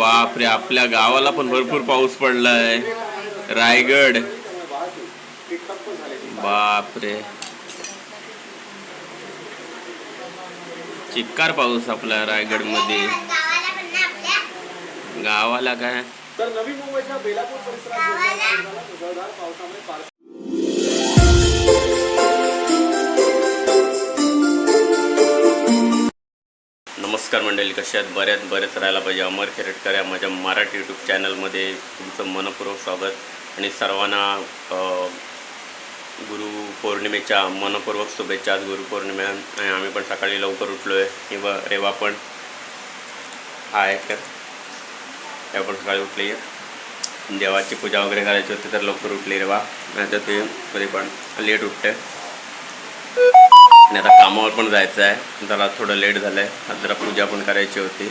बापरे आपल्या गावाला पण भरपूर पाऊस पडलाय. रायगड. बापरे. चिक्कार पाऊस आपला रायगडमध्ये गावाला काय? तर नवी मुंबईच्या बेलापूर परिसरात जोरदार पाऊस मुसळधार पावसामुळे नमस्कार मंडळी कशा आहेत? बऱ्याच बरेच राहायला पाहिजे. अमर खेरटकर या माझ्या मराठी यूट्यूब चॅनलमध्ये तुमचं मनपूर्वक स्वागत आणि सर्वांना गुरु गुरुपौर्णिमेच्या मनपूर्वक शुभेच्छा. आज गुरुपौर्णिमा आणि आम्ही पण सकाळी लवकर उठलो आहे किंवा रेवा पण आहे. तर त्या पण सकाळी उठली आहे देवाची पूजा वगैरे करायची होती तर लवकर उठली रेवा. नाही तर ते कधी पण लेट उठते. आणि आता कामावर पण जायचं आहे. जरा थोडं लेट झालं आहे जरा पूजा पण करायची होती.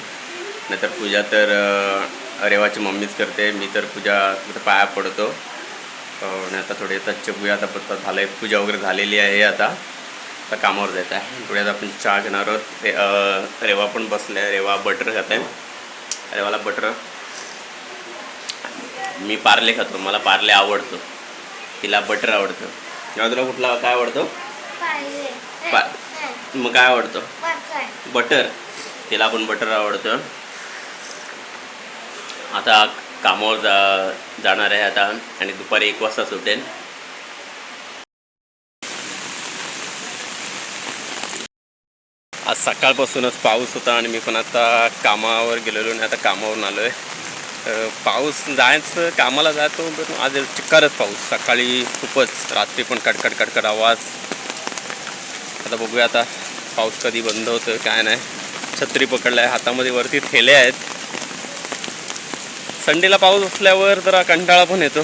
नाहीतर पूजा तर रेवाची मम्मीच करते. मी तर पूजा तिथं पाया पडतो. आणि आता थोडे तच्चे पूजा आता पत्ता झालं आहे पूजा वगैरे झालेली आहे आता. आता कामावर जायचं आहे. थोड्यात आपण चहा घेणार आहोत. रे रेवा पण बसले आहे रेवा बटर खाते. रेवाला बटर. मी पार्ले खातो. मला पार्ले आवडतो. तिला बटर आवडतं. तेव्हा तुला कुठला काय आवडतो? पा- मग काय आवडतं? बटर. तिला पण बटर आवडतं. आता कामावर जा जाणार आहे आता आणि दुपारी एक वाजता सुटेल. आज सकाळपासूनच पाऊस होता आणि मी पण आता कामावर गेलेलो आणि आता कामावरून आलो आहे पाऊस जायचं कामाला जातो पण आज चिक्कारच पाऊस. सकाळी खूपच रात्री पण कडकड कडकड आवाज. आता बघूया आता पाऊस कधी बंद होतोय काय नाही. छत्री पकडलाय हातामध्ये वरती थेले आहेत. संडेला पाऊस असल्यावर जरा कंटाळा पण येतो.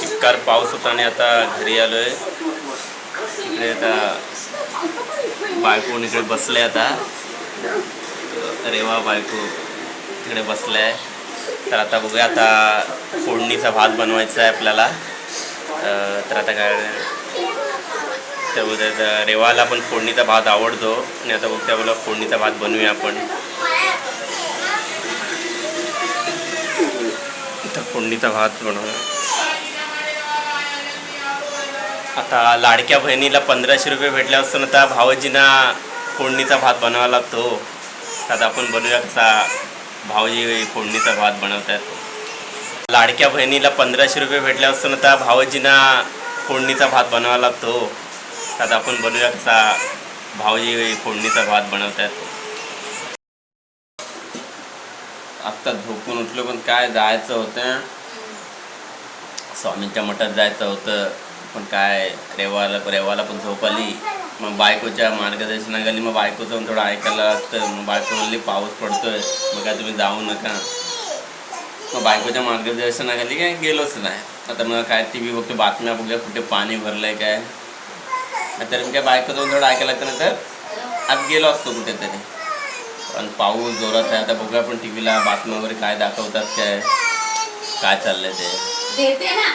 चिक्कार पाऊस होता आणि आता घरी आलोय. इकडे आता बायको इकडे बसले आता. रेवा बायको तिकडे बसलाय तर आता बघूया आता फोडणीचा भात बनवायचा आहे आपल्याला. तर आता काय तर उद्या रेवाला पण फोडणीचा भात आवडतो. आणि आता बघते बोला फोडणीचा भात बनवूया आपण. तर फोडणीचा भात बनवूया. आता लाडक्या बहिणीला पंधराशे रुपये भेटले असताना आता भावजींना फोडणीचा भात बनवावा लागतो. आता आपण बनवूया कसा भावजी फोडणीचा भात बनवतात. लाडक्या बहिणीला पंधराशे रुपये भेटले असताना त्या भावजीना फोडणीचा भात बनवावा लागतो. त्यात आता आपण बनवूया कसा भावजी फोडणीचा भात बनवतात. आत्ता झोपून उठलो पण काय जायचं होतं? स्वामींच्या मठात जायचं होतं पण काय रेवाला रेवाला पण झोप आली. मग बायकोच्या मार्गदर्शनाखाली मग बायकोचं पण थोडं ऐकायला लागतं. मग बायको म्हणली पाऊस पडतोय मग काय तुम्ही जाऊ नका. मग बायकोच्या मार्गदर्शनाखाली काय? गेलोच नाही. आता मग काय टी व्ही बघतो बातम्या बघूया कुठे पाणी भरलंय काय? तर मी काय बायकोचं पण थोडं ऐकायला लागतं नंतर आत गेलो असतो कुठेतरी. पण पाऊस जोरात आहे आता बघूया आपण टी व्हीला बातम्या वगैरे काय दाखवतात काय? काय चाललंय ते?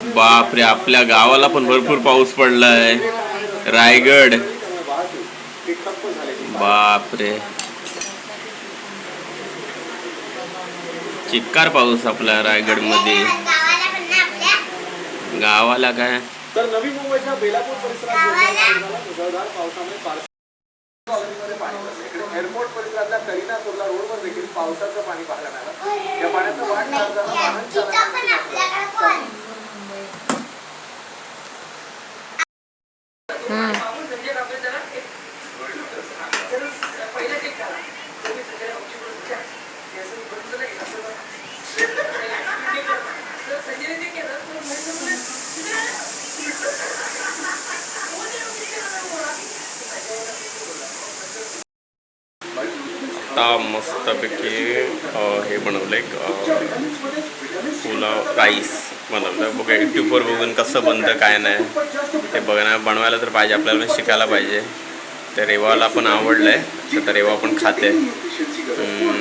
बापरे आपल्या गावाला पण भरपूर पाऊस पडलाय. रायगड. बापरे. चिक्कार पाऊस आपल्या रायगडमध्ये गावाला काय? तर नवी मुंबईच्या बेलापूर परिसरात. मुसळधार पावसामुळे पार्स कॉलनीमध्ये पाणी भरलं. इकडे एअरपोर्ट परिसरातल्या करीना कुर्ला रोडवर देखील पावसाचं पाणी पाहायला मिळालं. या पाण्याचं वाट आता मस्तपैकी हे बनवलं एक पुलाव राईस बनवलं. बघा यूट्यूबवर बघून कसं बनतं काय नाही. ते बघणार बनवायला तर पाहिजे आपल्याला पण शिकायला पाहिजे. ते रेवाला पण आवडलं आहे तर रेवा पण खाते.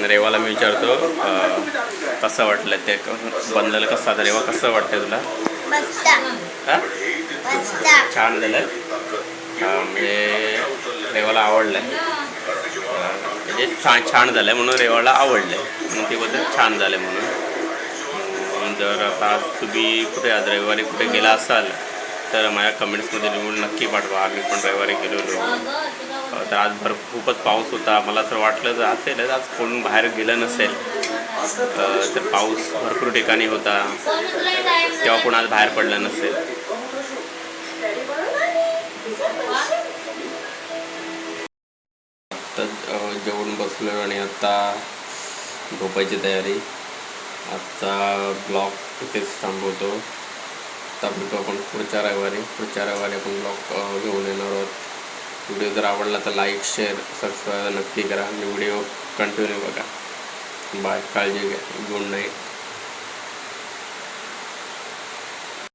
रेवाला मी विचारतो कसं वाटलं ते बनलेलं कसं आता रेवा? कसं वाटतंय तुला? हा? छान झालं म्हणजे रेवाला आवडलं आहे म्हणजे छान छान झालं आहे म्हणून रेवाला आवडलं आहे म्हणून ते बद्दल छान झालं म्हणून जर आता तुम्ही कुठे आज रविवारी कुठे गेला असाल तर माझ्या कमेंट्समध्ये लिहून नक्की पाठवा. आम्ही पण रविवारी गेलेलो. तर आज भर खूपच पाऊस होता. मला तर वाटलं तर असेलच आज कोण बाहेर गेलं नसेल तर पाऊस भरपूर ठिकाणी होता. तेव्हा कोण आज बाहेर पडलं नसेल. तर जेवण बसलो आणि आता झोपायची तयारी. आजचा ब्लॉग इथेच थांबवतो. आता भेटू आपण पुढच्या रविवारी पुढच्या रविवारी आपण ब्लॉग घेऊन येणार आहोत. व्हिडिओ जर आवडला तर लाईक शेअर सबस्क्राईब नक्की करा आणि व्हिडिओ कंटिन्यू बघा. बाय काळजी घ्या. Good night